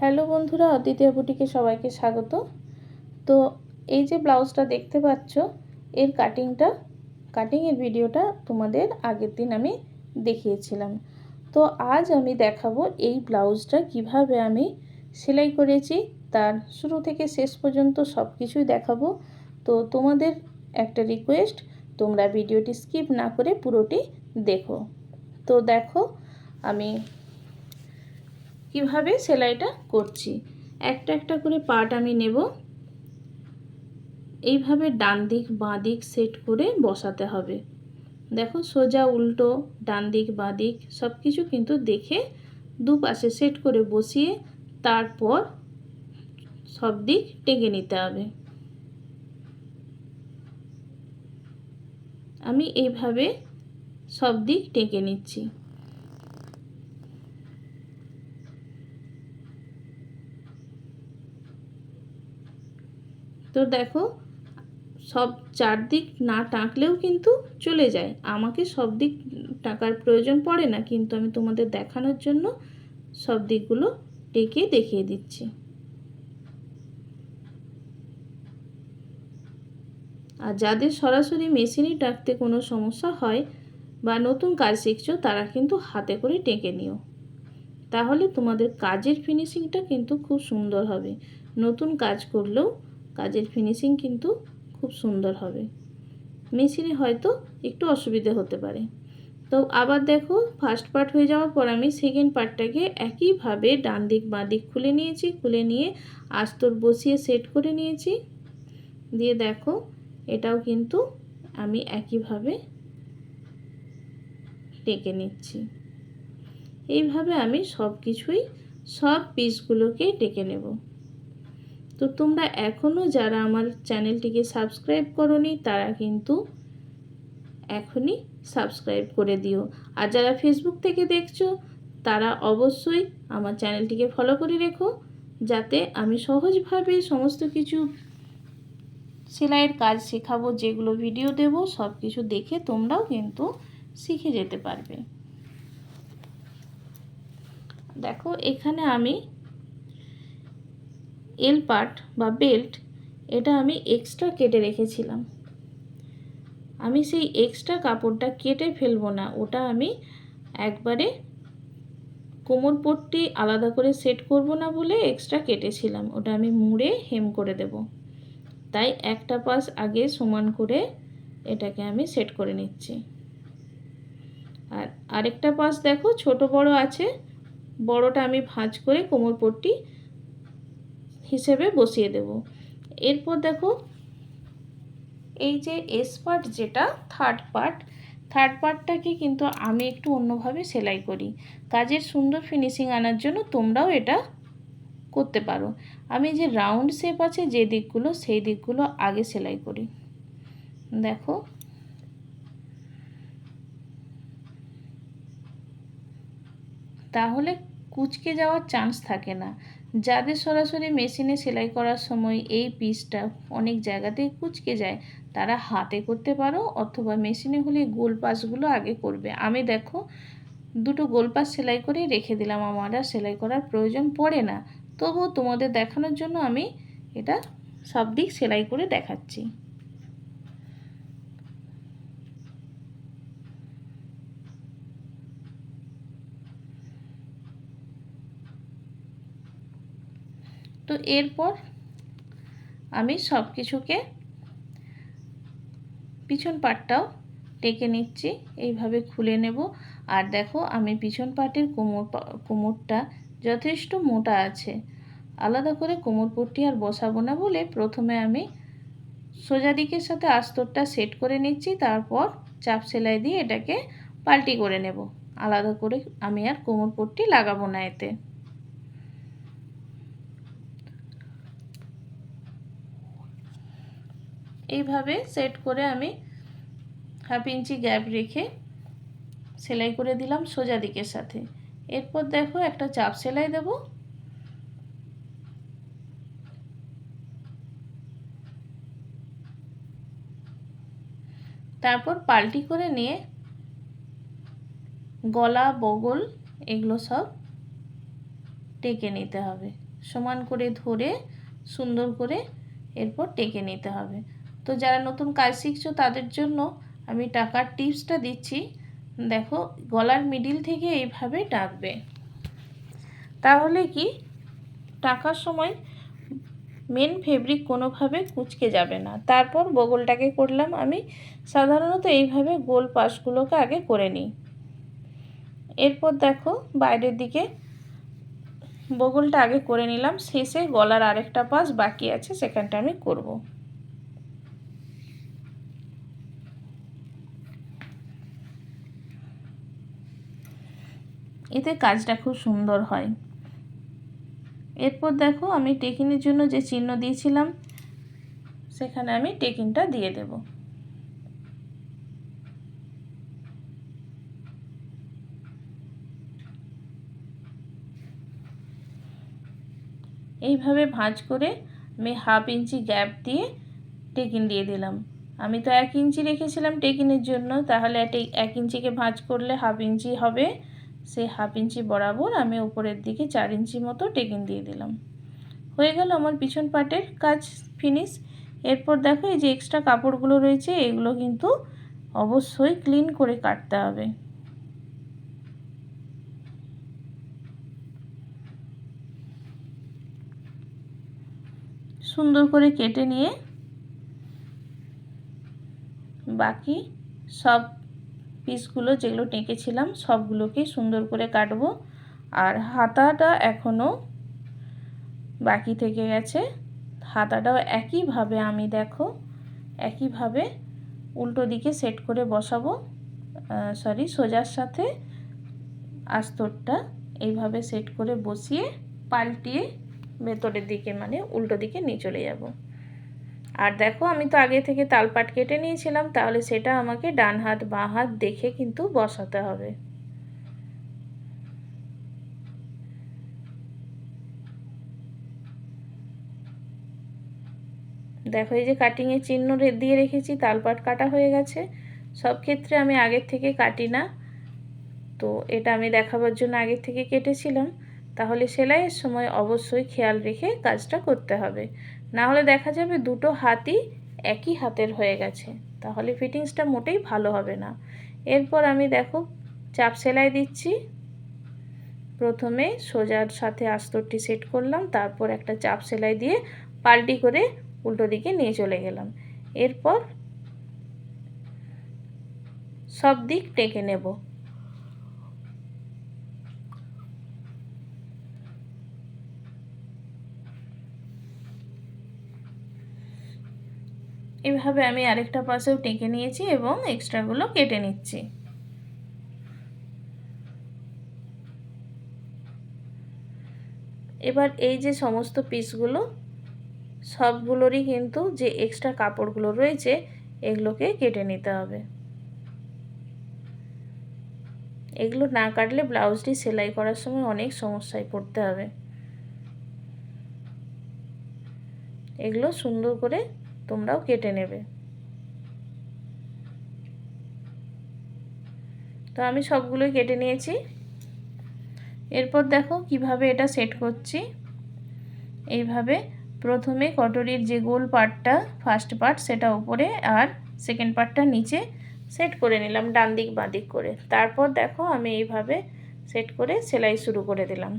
Hello বন্ধুরা অদ্বিতীয় বুটিকে সবাইকে স্বাগত। তো এই যে ব্লাউজটা দেখতে পাচ্ছ, এর কাটিংটা, কাটিংয়ের ভিডিওটা তোমাদের আগের দিন আমি দেখিয়েছিলাম। তো আজ আমি দেখাবো এই ব্লাউজটা কীভাবে আমি সেলাই করেছি, তার শুরু থেকে শেষ পর্যন্ত সব কিছুই দেখাবো। তো তোমাদের একটা রিকোয়েস্ট, তোমরা ভিডিওটি স্কিপ না করে পুরোটি দেখো। তো দেখো, আমি কীভাবে সেলাইটা করছি। একটা একটা করে পার্ট আমি নেব। এইভাবে ডান দিক, বাঁ দিক সেট করে বসাতে হবে। দেখো সোজা, উল্টো, ডান দিক, বাঁ দিক সব কিছু কিন্তু দেখে দুপাশে সেট করে বসিয়ে তারপর সব দিক টেকে নিতে হবে। আমি এইভাবে সব দিক টেকে নিচ্ছি। তো দেখো, সব চারদিক না টাঁকলেও কিন্তু চলে যায়। আমাকে সব দিক টাকার প্রয়োজন পড়ে না, কিন্তু আমি তোমাদের দেখানোর জন্য সব দিকগুলো টেকে দেখিয়ে দিচ্ছি। আর যাদের সরাসরি মেশিনে টাকতে কোনো সমস্যা হয় বা নতুন কাজ শিখছো, তারা কিন্তু হাতে করে টেকে নিও। তাহলে তোমাদের কাজের ফিনিশিংটা কিন্তু খুব সুন্দর হবে। নতুন কাজ করলেও কাজের ফিনিশিং কিন্তু খুব সুন্দর হবে। মেশিনে হয়তো একটু অসুবিধে হতে পারে। তো আবার দেখো ফার্স্ট পার্ট হয়ে যাওয়ার পর আমি সেকেন্ড পার্টটাকে একইভাবে ডান দিক বাঁ দিক খুলে নিয়েছি, খুলে নিয়ে আস্তর বসিয়ে সেট করে নিয়েছি। দিয়ে দেখো, এটাও কিন্তু আমি একইভাবে টেকে নিচ্ছি। এইভাবে আমি সব কিছুই সব পিসগুলোকে টেকে নেব। তো তোমরা এখনও যারা আমার চ্যানেলটিকে সাবস্ক্রাইব করনি, তারা কিন্তু এখনই সাবস্ক্রাইব করে দিও। আর যারা ফেসবুক থেকে দেখছ, তারা অবশ্যই আমার চ্যানেলটিকে ফলো করে রেখো, যাতে আমি সহজভাবে সমস্ত কিছু সেলাইয়ের কাজ শেখাবো, যেগুলো ভিডিও দেব সব কিছু দেখে তোমরাও কিন্তু শিখে যেতে পারবে। দেখো, এখানে আমি এল পার্ট বা বেল্ট, এটা আমি এক্সট্রা কেটে রেখেছিলাম। আমি সেই এক্সট্রা কাপড়টা কেটে ফেলব না, ওটা আমি একবারে কোমর পট্টি আলাদা করে সেট করব না বলে এক্সট্রা কেটেছিলাম, ওটা আমি মুড়ে হেম করে দেব। তাই একটা পাশ আগে সমান করে এটাকে আমি সেট করে নিচ্ছি। আর আরেকটা পাশ দেখো, ছোট বড় আছে, বড়টা আমি ভাঁজ করে কোমর পট্টি হিসেবে বসিয়ে দেব। এরপর দেখো, এই যে এস পার্ট যেটা থার্ড পার্ট থার্ড পার্টটাকে কিন্তু আমি একটু অন্যভাবে সেলাই করি। কাজের সুন্দর ফিনিশিং আনার জন্য তোমরাও এটা করতে পারো। আমি যে রাউন্ড শেপ আছে, যে দিকগুলো, সেই দিকগুলো আগে সেলাই করি। দেখো। তাহলে কুচকে যাওয়ার চান্স থাকে না। যাদের সরাসরি মেশিনে সেলাই করার সময় এই পিসটা অনেক জায়গাতেই কুচকে যায়, তারা হাতে করতে পারো অথবা মেশিনে হলে গোল পাশগুলো আগে করবে। আমি দেখো, দুটো গোল পাশ সেলাই করে রেখে দিলাম, আমার আর সেলাই করার প্রয়োজন পড়ে না। তবুও তোমাদের দেখানোর জন্য আমি এটা সব দিক সেলাই করে দেখাচ্ছি। তো এরপর আমি সব কিছুকে পিছন পাটটাও টেকে নিচ্ছি, এইভাবে খুলে নেব। আর দেখো, আমি পিছন পাটের কোমর কোমরটা যথেষ্ট মোটা আছে। আলাদা করে কোমর পট্টি আর বসাবো না বলে প্রথমে আমি সোজা দিকের সাথে আস্তরটা সেট করে নিচ্ছি, তারপর চাপ সেলাই দিয়ে এটাকে পাল্টি করে নেব। আলাদা করে আমি আর কোমর পট্টি লাগাবো না এতে। এইভাবে সেট করে আমি হাফ ইঞ্চি গ্যাপ রেখে সেলাই করে দিলাম সোজা দিকের সাথে। এরপর দেখো একটা চাপ সেলাই দেব। তারপর পাল্টি করে নিয়ে গলা, বগল এগুলো সব টেকে নিতে হবে। সমান করে ধরে সুন্দর করে এরপর টেকে নিতে হবে। তো যারা নতুন কাজ শিখছো, তাদের জন্য আমি টাকার টিপসটা দিচ্ছি। দেখো, গলার মিডিল থেকে এইভাবে ডাকবে। তাহলে কি? টাকার সময় মেন ফেব্রিক কোনোভাবে কুচকে যাবে না। তারপর বগলটাকে করলাম আমি। সাধারণত এইভাবে গোল পাশগুলোকে আগে করে নিই। এরপর দেখো, বাইরের দিকে বগলটা আগে করে নিলাম। শেষে গলার আরেকটা পাশ বাকি আছে, সেখানটা আমি করব। এতে কাজটা খুব সুন্দর হয়। এরপর দেখো আমি টেকিনের জন্য যে চিহ্ন দিয়েছিলাম, সেখানে আমি টেকিনটা দিয়ে দেব। এইভাবে ভাঁজ করে আমি হাফ ইঞ্চি গ্যাপ দিয়ে টেকিন দিয়ে দিলাম। আমি তো এক ইঞ্চি রেখেছিলাম টেকিনের জন্য, তাহলে এক ইঞ্চিকে ভাঁজ করলে হাফ ইঞ্চি হবে। সেই হাফ ইঞ্চি বরাবর আমি উপরের দিকে চার ইঞ্চি মতো টেকিন দিয়ে দিলাম। হয়ে গেল আমার পিছন পাটের কাজ ফিনিশ এরপর দেখো এই যে এক্সট্রা কাপড়গুলো রয়েছে, এগুলো কিন্তু অবশ্যই ক্লিন করে কাটতে হবে। সুন্দর করে কেটে নিয়ে বাকি সব পিসগুলো যেগুলো টেকেছিলাম, সবগুলোকে সুন্দর করে কাটবো। আর হাতাটা এখনও বাকি থেকে গেছে। হাতাটাও একইভাবে আমি দেখো, একইভাবে উল্টো দিকে সেট করে বসাবো। সরি সোজার সাথে আস্তরটা এইভাবে সেট করে বসিয়ে পাল্টিয়ে ভেতরের দিকে মানে উল্টো দিকে নিয়ে চলে যাব। আর দেখো, আমি তো আগে থেকে তালপাট কেটে নিয়েছিলাম, তাহলে সেটা আমাকে ডান হাত, বাঁ হাত দেখে কিন্তু বসাতে হবে। দেখো, এই যে কাটিংয়ের চিহ্ন দিয়ে রেখেছি তালপাট কাটা হয়ে গেছে। সব ক্ষেত্রে আমি আগের থেকে কাটি না। তো এটা আমি দেখাবার জন্য আগের থেকে কেটেছিলাম। তাহলে সেলাইয়ের সময় অবশ্যই খেয়াল রেখে কাজটা করতে হবে। না হলে দেখা যাবে দুটো হাতই একই হাতের হয়ে গেছে। তাহলে ফিটিংসটা মোটেই ভালো হবে না। এরপর আমি দেখো চাপ সেলাই দিচ্ছি। প্রথমে সোজার সাথে আস্তরটি সেট করলাম, তারপর একটা চাপ সেলাই দিয়ে পাল্টি করে উল্টো দিকে নিয়ে চলে গেলাম। এরপর সব দিক টেকে নেব। এভাবে আমি আরেকটা পাশেও টেকে নিয়েছি এবং এক্সট্রাগুলো কেটে নিচ্ছি। এবার এই যে সমস্ত পিসগুলো সবগুলোরই কিন্তু যে এক্সট্রা কাপড়গুলো রয়েছে, এগুলোকে কেটে নিতে হবে। এগুলো না কাটলে ব্লাউজটি সেলাই করার সময় অনেক সমস্যায় পড়তে হবে। এগুলো সুন্দর করে তোমরাও কেটে নেবে। তো আমি সবগুলোই কেটে নিয়েছি। এরপর দেখো কীভাবে এটা সেট করছি। এইভাবে প্রথমে কটরির যে গোল পার্টটা ফার্স্ট পার্ট সেটা উপরে আর সেকেন্ড পার্টটা নিচে সেট করে নিলাম, ডান দিক, বাঁ দিক করে। তারপর দেখো আমি এইভাবে সেট করে সেলাই শুরু করে দিলাম।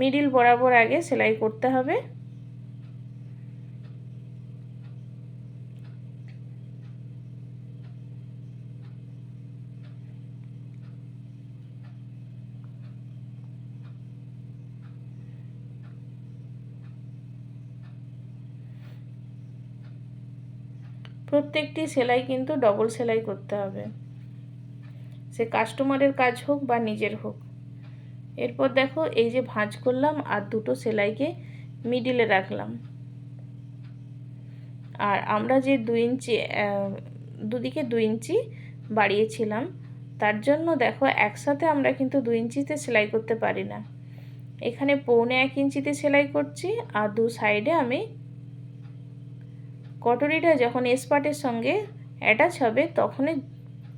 মিডিল বরাবর আগে সেলাই করতে হবে। প্রত্যেকটি সেলাই কিন্তু ডবল সেলাই করতে হবে। সে কাস্টমারের কাজ হোক বা নিজের হোক। এরপর দেখো, এই যে ভাঁজ করলাম আর দুটো সেলাইকে মিডিলে রাখলাম। আর আমরা যে দু ইঞ্চি দুদিকে দু ইঞ্চি বাড়িয়েছিলাম, তার জন্য দেখো একসাথে আমরা কিন্তু দু ইঞ্চিতে সেলাই করতে পারি না। এখানে পৌনে এক ইঞ্চিতে সেলাই করছি আর দু সাইডে আমি কটরিটা যখন এসপাটের সঙ্গে অ্যাটাচ হবে, তখনই,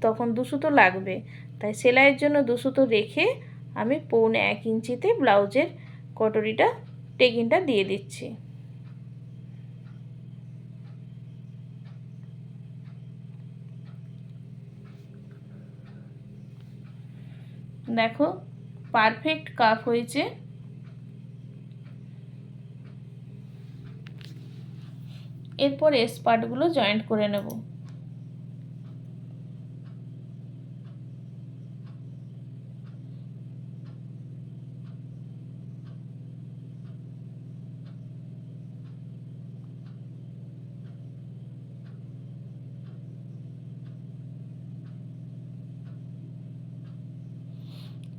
তখন দুসুতো লাগবে। তাই সেলাইয়ের জন্য দুসুতো রেখে আমি পৌনে এক ইঞ্চিতে ব্লাউজের কটরিটা টেকিংটা দিয়ে দিচ্ছি। দেখো পারফেক্ট কাপ হয়েছে। এরপর এস পার্টগুলো জয়েন্ট করে নেব।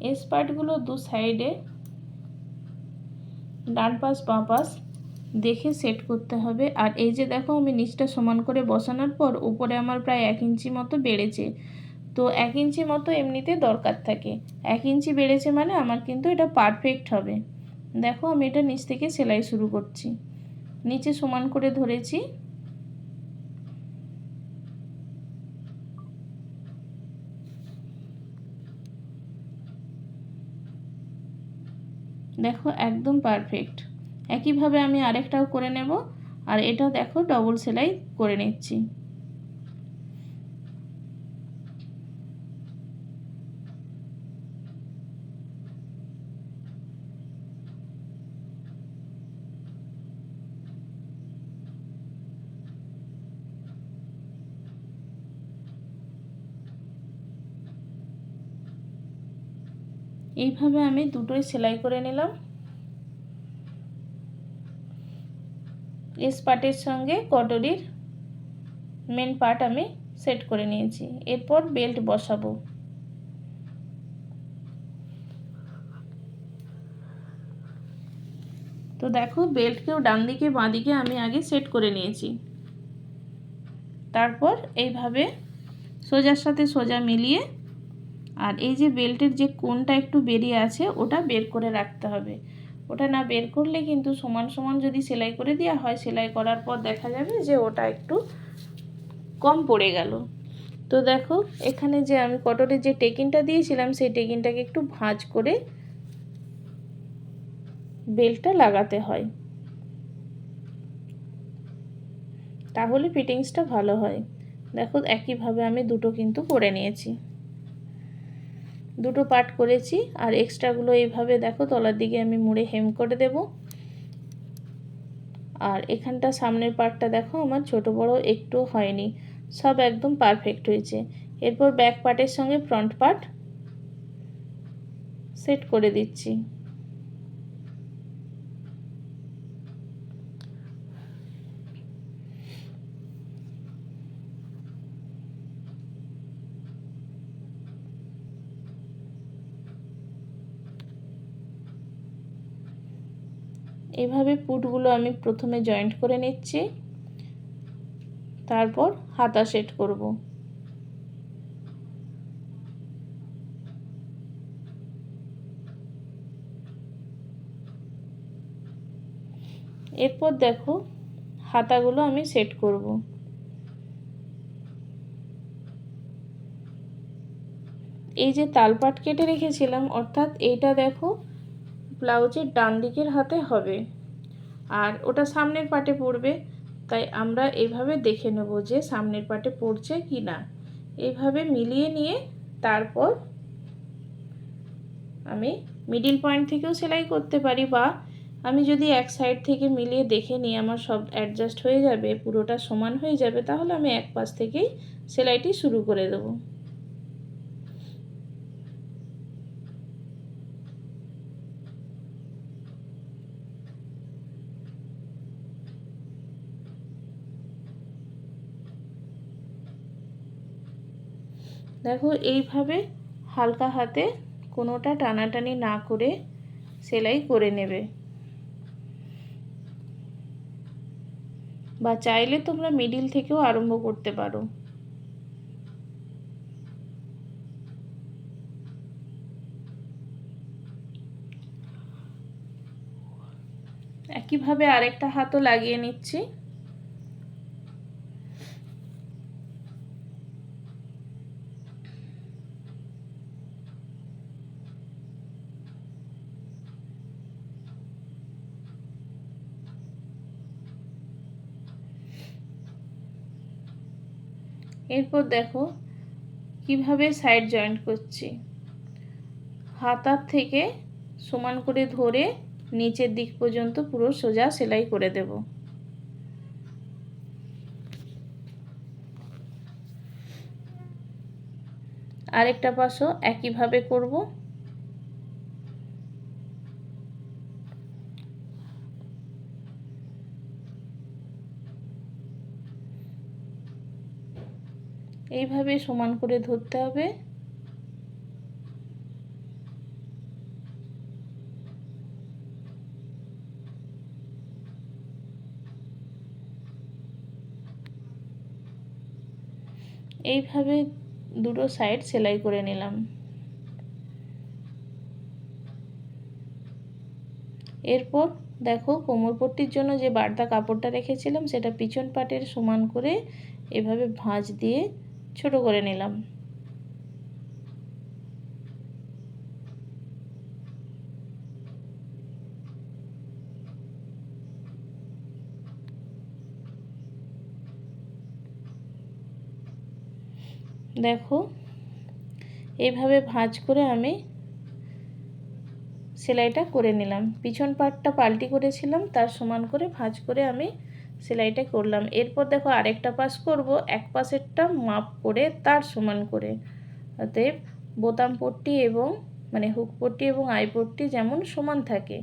এস পার্টগুলো দু সাইডে ডান পাশ বাঁ পাশ দেখে সেট করতে হবে। আর এই যে দেখো, আমি নিচটা সমান করে বসানোর পর উপরে আমার প্রায় এক ইঞ্চি মতো বেড়েছে। তো এক ইঞ্চি মতো এমনিতে দরকার থাকে। এক ইঞ্চি বেড়েছে মানে আমার কিন্তু এটা পারফেক্ট হবে। দেখো, আমি এটা নিচ থেকে সেলাই শুরু করছি। নিচে সমান করে ধরেছি। দেখো, একদম পারফেক্ট একইভাবে আমি আরেকটাও করে নেব। আর এটা দেখো ডবল সেলাই করে নিচ্ছি। এইভাবে আমি দুটোই সেলাই করে নিলাম। এস পার্টের সঙ্গে কটরির মেন পার্ট আমি সেট করে নিয়েছি। এরপর বেল্ট বসাবো। তো দেখো বেল্টকেও ডান দিকে, বাঁ দিকে আমি আগে সেট করে নিয়েছি। তারপর এইভাবে সোজার সাথে সোজা মিলিয়ে আর এই যে বেল্টের যে কোনটা একটু বেরিয়ে আছে, ওটা বের করে রাখতে হবে। ওটা না বের করলে কিন্তু সমান সমান যদি সেলাই করে দেওয়া হয়, সেলাই করার পর দেখা যাবে যে ওটা একটু কম পড়ে গেল। তো দেখো, এখানে যে আমি কটনের যে টেকিনটা দিয়েছিলাম, সেই টেকিনটাকে একটু ভাঁজ করে বেল্টটা লাগাতে হয়। তাহলে ফিটিংসটা ভালো হয়। দেখো, একইভাবে আমি দুটো কিন্তু করে নিয়েছি। দুটো পার্ট করেছি, আর এক্সট্রাগুলো এইভাবে দেখো তলার দিকে আমি মুড়ে হেম করে দেব। আর এখানটা সামনের পার্টটা দেখো, আমার ছোট বড় একটু হয়নি, সব একদম পারফেক্ট হয়েছে। এরপর ব্যাক পার্টের সঙ্গে ফ্রন্ট পার্ট সেট করে দিচ্ছি। এভাবে পুটগুলো আমি প্রথমে জয়েন্ট করে নিচ্ছি। তারপর হাতা সেট করব। এরপর দেখো হাতাগুলো আমি সেট করব। এই যে তালপাট কেটে রেখেছিলাম, অর্থাৎ এইটা দেখো ব্লাউজের ডান দিকের হাতে হবে। আর ওটা সামনের পাটে পড়বে। তাই আমরা এইভাবে দেখে নেব যে সামনের পাটে পড়ছে কি না। এইভাবে মিলিয়ে নিয়ে তারপর আমি মিডিল পয়েন্ট থেকেও সেলাই করতে পারি বা আমি যদি এক সাইড থেকে মিলিয়ে দেখে নিই আমার সব অ্যাডজাস্ট হয়ে যাবে, পুরোটা সমান হয়ে যাবে, তাহলে আমি এক পাশ থেকেই সেলাইটি শুরু করে দেবো। দেখো এইভাবে হালকা হাতে কোনোটা টানাটানি না করে সেলাই করে নেবে। বা চাইলে তোমরা মিডিল থেকেও আরম্ভ করতে পারো। একইভাবে আরেকটা হাতও লাগিয়ে নিচ্ছি। এরপর দেখো কীভাবে সাইড জয়েন্ট করছি। হাতার থেকে সমান করে ধরে নিচের দিক পর্যন্ত পুরো সোজা সেলাই করে দেব। আরেকটা পাশও একইভাবে করব। এইভাবে সমান করে ধরতে হবে। এইভাবে দুটো সাইড সেলাই করে নিলাম। এরপর দেখো কোমরপট্টির জন্য যে বার্তা কাপড়টা রেখেছিলাম, সেটা পিছন পাটের সমান করে এভাবে ভাঁজ দিয়ে ছোট করে নিলাম। দেখো এইভাবে ভাঁজ করে আমি সেলাইটা করে নিলাম। পিছন পাটটা পাল্টি করেছিলাম, তার সমান করে ভাঁজ করে আমি সেলাইটা করলাম। এরপর দেখো আরেকটা পাশ করব, এক পাশেরটা মাপ করে তার সমান করে। অতএব বোতাম পট্টি এবং মানে হুক পট্টি এবং আই পট্টি যেমন সমান থাকে,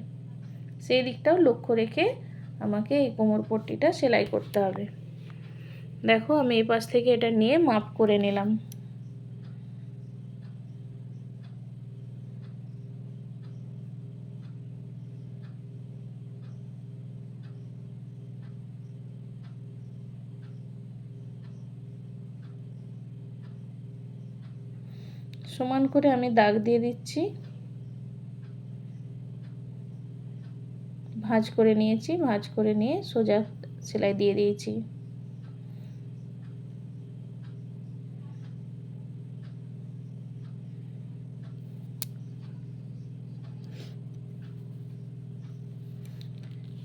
সেই দিকটাও লক্ষ্য রেখে আমাকে এই কোমর পট্টিটা সেলাই করতে হবে। দেখো আমি এই পাশ থেকে এটা নিয়ে মাপ করে নিলাম। সমান করে আমি দাগ দিয়ে দিচ্ছি। ভাঁজ করে নিয়েছি, ভাঁজ করে নিয়ে সোজা সেলাই দিয়ে দিয়েছি।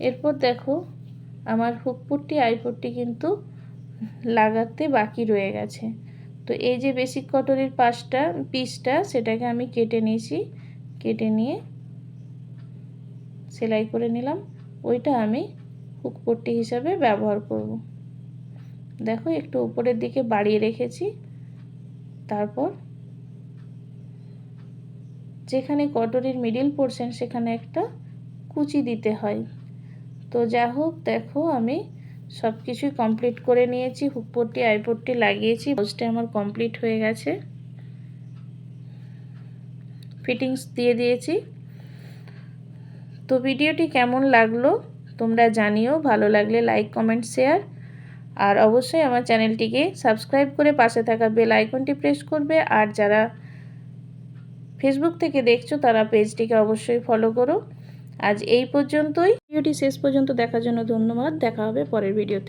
এরপর দেখো, আমার হুকপুটটি, আইপুটটি কিন্তু লাগাতে বাকি রয়ে গেছে। তো এই যে বেসিক কটনের পাশটা পিসটা সেটাকে আমি কেটে নিয়েছি। কেটে নিয়ে সেলাই করে নিলাম। ওইটা আমি হুকপট্টি হিসাবে ব্যবহার করব। দেখো, একটু উপরের দিকে বাড়িয়ে রেখেছি। তারপর যেখানে কটনের মিডিল পোর্শন সেখানে একটা কুচি দিতে হয়। তো যা হোক, দেখো আমি সব কিছুই কমপ্লিট করে নিয়েছি হুকপট্টি আইপট্টি লাগিয়েছি ব্লাউজটা আমার কমপ্লিট হয়ে গেছে। ফিটিংস দিয়ে দিয়েছি। তো ভিডিওটি কেমন লাগল তোমরা জানিও, ভালো লাগলে লাইক কমেন্ট শেয়ার আর অবশ্যই আমার চ্যানেলটিকে সাবস্ক্রাইব করে পাশে থাকা বেল আইকনটি প্রেস করবে। আর যারা ফেসবুক থেকে দেখছ, তারা পেজটিকে অবশ্যই ফলো করো। আজ এই পর্যন্তই। ভিডিওটি শেষ পর্যন্ত দেখার জন্য ধন্যবাদ। দেখা হবে পরের ভিডিওতে।